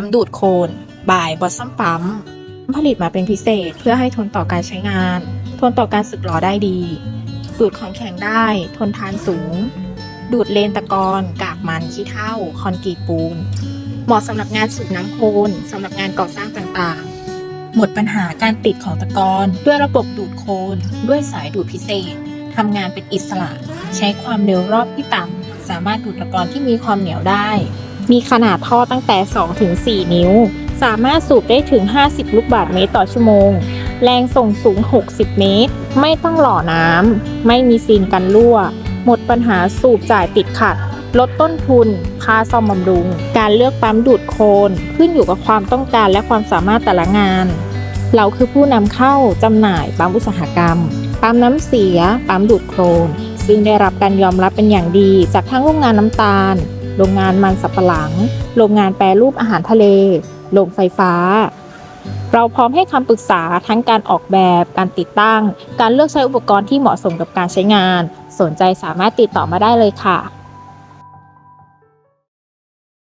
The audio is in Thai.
ปั๊มดูดโคนบายบอสซัมปั๊ม ผลิตมาเป็นพิเศษเพื่อให้ทนต่อการใช้งาน ทนต่อการสึกหรอได้ดี ดูดของแข็งได้ ทนทานสูง ดูดเลนตะกอนกากมันขี้เถ้าคอนกรีตปูน เหมาะสำหรับงานสูบน้ำโคลนสำหรับงานก่อสร้างต่างๆ หมดปัญหาการติดของตะกอนด้วยระบบดูดโคลนด้วยสายดูดพิเศษทำงานเป็นอิสระ ใช้ความเร็วรอบที่ต่ำสามารถดูดตะกอนที่มีความเหนียวได้ มีขนาดท่อตั้งแต่ 2-4 นิ้ว สามารถสูบได้ถึง 50 ลูกบาศก์เมตรต่อชั่วโมง แรงส่งสูง 60 เมตร ไม่ต้องหล่อน้ำ ไม่มีซีนกันรั่ว หมดปัญหาสูบจ่ายติดขัด ลดต้นทุน ค่าซ่อมบำรุง การเลือกปั๊มดูดโคลนขึ้นอยู่กับความต้องการและความสามารถแต่ละงาน เราคือผู้นำเข้าจำหน่ายปั๊มอุตสาหกรรม ปั๊มน้ำเสีย ปั๊มดูดโคลนซึ่งได้รับการยอมรับเป็นอย่างดีจากทั้งโรงงานน้ำตาล โรงงานมันสับปะหลัง โรงงานแปรรูปอาหารทะเล โรงไฟฟ้า เราพร้อมให้คำปรึกษาทั้งการออกแบบ การติดตั้ง การเลือกใช้อุปกรณ์ที่เหมาะสมกับการใช้งาน สนใจสามารถติดต่อมาได้เลยค่ะ